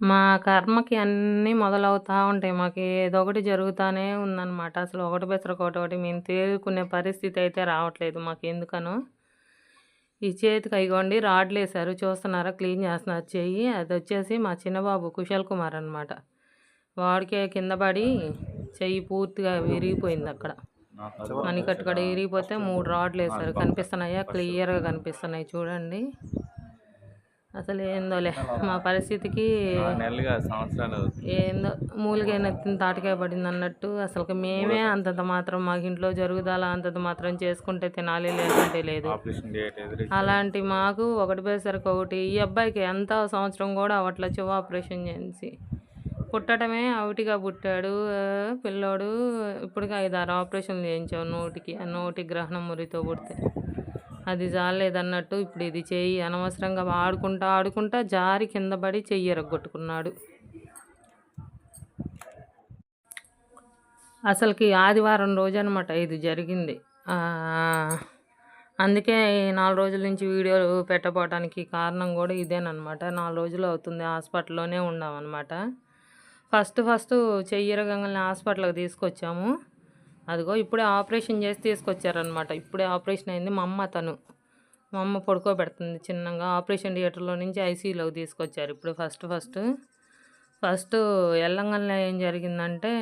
మా కర్మకి అన్నీ మొదలవుతూ ఉంటాయి. మాకు ఏదో ఒకటి జరుగుతూనే ఉందన్నమాట అసలు ఒకటి బెసరకు ఒకటి మేము తేరుకునే పరిస్థితి అయితే రావట్లేదు మాకు ఎందుకనో ఈ చేతికి రాడ్లు వేసారు చూస్తున్నారా? క్లీన్ చేస్తున్నారు చెయ్యి. అది వచ్చేసి మా చిన్నబాబు కుశల్ కుమార్ అనమాట. వాడికే కింద పడి చెయ్యి పూర్తిగా విరిగిపోయింది అక్కడ మణికట్టు కూడా విరిగిపోతే మూడు రాడ్లు వేసారు కనిపిస్తున్నాయా? క్లియర్‌గా కనిపిస్తున్నాయి చూడండి. అసలు ఏందోలే మా పరిస్థితికి 4 నెలలు కాదు సంవత్సరాలు అవుతుంది. ఏందో మూలిగే నెత్తిన తాటికాయ పడిందన్నట్టు అసలుకి మేమే అంతంత మాత్రం మాకు ఇంట్లో జరుగుదల అంతంత మాత్రం చేసుకుంటే తినాలి లేదంటే లేదు. అలాంటి మాకు ఒకటి పోయేసరికి ఒకటి. ఈ అబ్బాయికి ఎంత సంవత్సరం కూడా అవ్వట్లే చెవు ఆపరేషన్ చేసి పుట్టడమే అవిటిగా పుట్టాడు పిల్లోడు. ఇప్పటికి ఐదారు ఆపరేషన్లు చేయించావు నోటికి నోటి గ్రహణం మురితో పుడితే. అది జాలేదన్నట్టు ఇప్పుడు ఇది చెయ్యి అనవసరంగా ఆడుకుంటా ఆడుకుంటా జారి కింద పడి చెయ్యి ఎరగొట్టుకున్నాడు. అసలుకి ఆదివారం రోజు అనమాట ఇది జరిగింది. అందుకే నాలుగు రోజుల నుంచి వీడియోలు పెట్టపోవడానికి కారణం కూడా ఇదేనమాట నాలుగు రోజులు అవుతుంది హాస్పిటల్లోనే ఉన్నామన్నమాట. ఫస్ట్ ఫస్ట్ చెయ్యరగంగానే హాస్పిటల్కి తీసుకొచ్చాము. అదిగో ఇప్పుడే ఆపరేషన్ చేసి తీసుకొచ్చారనమాట ఇప్పుడే ఆపరేషన్ అయింది మా అమ్మ తను. మా అమ్మ పడుకోబెడుతుంది చిన్నగా. ఆపరేషన్ థియేటర్లో నుంచి ఐసీయూలోకి తీసుకొచ్చారు. ఇప్పుడు ఫస్ట్ ఫస్ట్ ఫస్ట్ ఎల్లంగల్లో ఏం జరిగిందంటే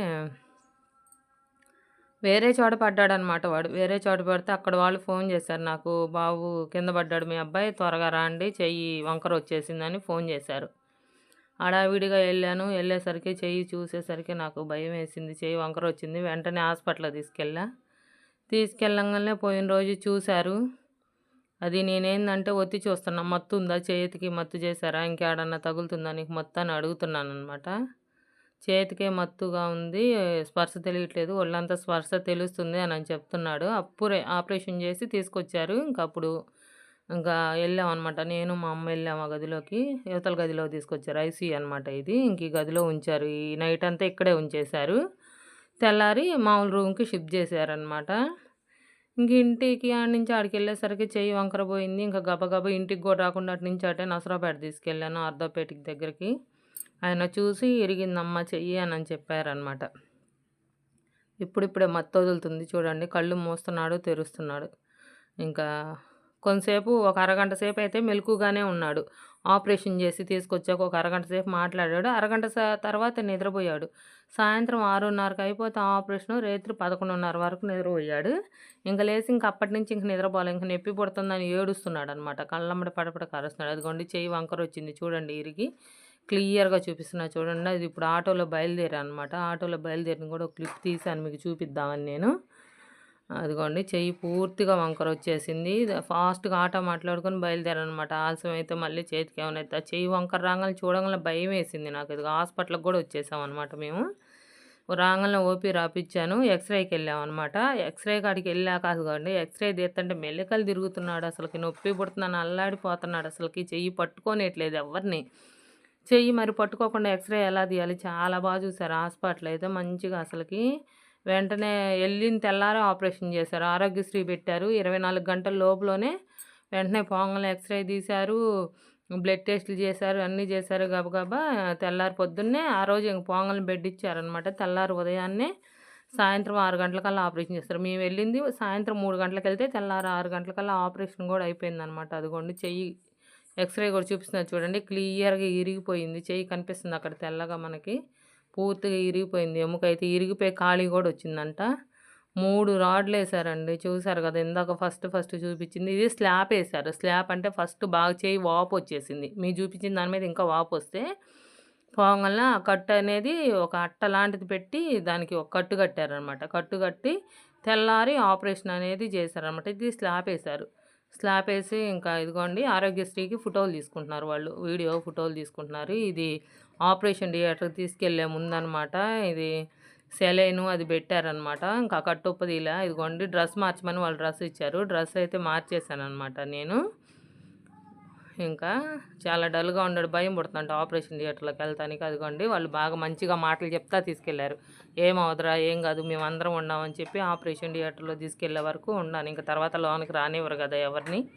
వేరే చోట పడ్డాడనమాట వాడు. వేరే చోట పడితే అక్కడ వాళ్ళు ఫోన్ చేశారు నాకు. బాబు కింద పడ్డాడు మీ అబ్బాయి త్వరగా రాండి చెయ్యి వంకర వచ్చేసిందని ఫోన్ చేశారు. హడావిడిగా వెళ్ళాను. వెళ్ళేసరికి చెయ్యి చూసేసరికి నాకు భయం వేసింది. చెయ్యి వంకర వచ్చింది. వెంటనే హాస్పిటల్కి తీసుకెళ్ళా. తీసుకెళ్ళంగానే పోయిన రోజు చూశారు. అది నేనేందంటే ఒత్తి చూస్తున్నా. మత్తు ఉందా? చేతికి మత్తు చేశారా? ఇంకేడన్నా తగులుతుందా? నీకు మత్తు అని అడుగుతున్నాను అనమాట చేతికే మత్తుగా ఉంది. స్పర్శ తెలియట్లేదు. ఒళ్ళంతా స్పర్శ తెలుస్తుంది అని అని చెప్తున్నాడు. అప్పుడే ఆపరేషన్ చేసి తీసుకొచ్చారు. ఇంకప్పుడు ఇంకా వెళ్ళాం అనమాట నేను మా అమ్మ వెళ్ళాం ఆ గదిలోకి. యువతల గదిలో తీసుకొచ్చారు. ఐసీ అనమాట ఇది. ఇంక ఈ గదిలో ఉంచారు. ఈ నైట్ అంతా ఇక్కడే ఉంచేశారు. తెల్లారి మామూలు రూమ్కి షిఫ్ట్ చేశారనమాట ఇంక ఇంటికి ఆడ నుంచి ఆడికి వెళ్ళేసరికి చెయ్యి వంకర పోయింది. ఇంకా గబగబ ఇంటికి కూడా రాకుండా అటు నుంచి అటే నసరాపేట తీసుకెళ్ళాను అర్ధపేటకి దగ్గరికి. ఆయన చూసి ఇరిగిందమ్మ చెయ్యి అని అని చెప్పారనమాట ఇప్పుడిప్పుడే మత్తు వదులుతుంది చూడండి. కళ్ళు మూస్తున్నాడు తెరుస్తున్నాడు. ఇంకా కొంతసేపు ఒక అరగంట సేపు అయితే మెలకుగానే ఉన్నాడు. ఆపరేషన్ చేసి తీసుకొచ్చాక ఒక అరగంట సేపు మాట్లాడాడు. అరగంట తర్వాత నిద్రపోయాడు. సాయంత్రం ఆరున్నరకు అయిపోతే ఆపరేషన్ రాత్రి పదకొండున్నర వరకు నిద్రపోయాడు. ఇంకా లేచి ఇంక అప్పటి నుంచి ఇంక నిద్రపోలే ఇంక నొప్పి పుడుతుందని ఏడుస్తున్నాడు అనమాట కళ్ళమ్మడి పడపడ కరుస్తున్నాడు. అదిగోండి చెయ్యి వంకర వచ్చింది చూడండి ఇరిగి. క్లియర్గా చూపిస్తున్నా చూడండి. అది ఇప్పుడు ఆటోలో బయలుదేరా అనమాట ఆటోలో బయలుదేరిన కూడా ఒక క్లిప్ తీసాను మీకు చూపిద్దామని నేను. అదిగోండి చెయ్యి పూర్తిగా వంకర వచ్చేసింది. ఫాస్ట్గా ఆటో మాట్లాడుకొని బయలుదేరనమాట. ఆలస్యం అయితే మళ్ళీ చేతికి ఏమైనా అయితే చెయ్యి వంకర రాగానే చూడగానే భయం వేసింది నాకు. ఇది హాస్పిటల్కి కూడా వచ్చేసాం అనమాట మేము రాగానే ఓపీ రాపిచ్చాను. ఎక్స్రేకి వెళ్ళాం అనమాట ఎక్స్రే కాడికి వెళ్ళాక అదిగోండి ఎక్స్రే తీస్తుంటే మెల్లికలు తిరుగుతున్నాడు అసలుకి. నొప్పి పుడుతున్నాను అల్లాడిపోతున్నాడు అసలుకి. చెయ్యి పట్టుకోనేట్లేదు ఎవరిని. చెయ్యి మరి పట్టుకోకుండా ఎక్స్రే ఎలా తీయాలి? చాలా బాగా చూసారు హాస్పిటల్ అయితే మంచిగా అసలుకి. వెంటనే వెళ్ళిన తెల్లారే ఆపరేషన్ చేశారు. ఆరోగ్యశ్రీ పెట్టారు. ఇరవై నాలుగు గంటల లోపులోనే వెంటనే పొంగల్ ఎక్స్రే తీశారు. బ్లడ్ టెస్టులు చేశారు. అన్నీ చేశారు గబగబా. తెల్లారి పొద్దున్నే ఆ రోజు ఇంక పొంగల్ని బెడ్ ఇచ్చారనమాట తెల్లారి ఉదయాన్నే సాయంత్రం ఆరు గంటలకల్లా ఆపరేషన్ చేస్తారు. మేము వెళ్ళింది సాయంత్రం మూడు గంటలకు వెళ్తే తెల్లారి ఆరు గంటలకల్లా ఆపరేషన్ కూడా అయిపోయిందనమాట అదిగోండి చెయ్యి ఎక్స్రే కూడా చూపిస్తున్నారు చూడండి. క్లియర్గా ఇరిగిపోయింది. చెయ్యి కనిపిస్తుంది అక్కడ తెల్లగా మనకి. పూర్తిగా ఇరిగిపోయింది. ఎముక అయితే ఇరిగిపోయి ఖాళీ కూడా వచ్చిందంట. మూడు రాడ్లు వేసారండి. చూసారు కదా ఇందాక ఫస్ట్ ఫస్ట్ చూపించింది. ఇది స్లాబ్ వేసారు. స్లాబ్ అంటే ఫస్ట్ బాగా చేయి వాపు వచ్చేసింది. మీరు చూపించిన దాని మీద ఇంకా వాపు వస్తే పోగల కట్టు అనేది ఒక అట్ట లాంటిది పెట్టి దానికి ఒక కట్టు కట్టారనమాట కట్టు కట్టి తెల్లారి ఆపరేషన్ అనేది చేశారనమాట ఇది స్లాబ్ వేశారు స్లాబ్ వేసి ఇంకా ఇదిగోండి ఆరోగ్యశ్రీకి ఫోటోలు తీసుకుంటున్నారు వాళ్ళు. వీడియో ఫోటోలు తీసుకుంటున్నారు. ఇది ఆపరేషన్ థియేటర్కి తీసుకెళ్ళే ముందనమాట. ఇది సెలైను అది పెట్టారనమాట. ఇంకా కట్టుప్పదిలా ఇదిగోండి డ్రెస్ మార్చమని వాళ్ళు డ్రెస్ ఇచ్చారు. డ్రెస్ అయితే మార్చేసాను అనమాట నేను. ఇంకా చాలా డల్గా ఉన్నాడు. భయం పడుతుందంట. ఆపరేషన్ థియేటర్లోకి వెళ్తానికి. అదిగోండి వాళ్ళు బాగా మంచిగా మాటలు చెప్తా తీసుకెళ్ళారు. ఏం ఏం కాదు మేము అందరం ఉన్నామని చెప్పి ఆపరేషన్ థియేటర్లో తీసుకెళ్ళే వరకు ఉన్నాను. ఇంకా తర్వాత లోనికి రానివ్వరు కదా ఎవరిని.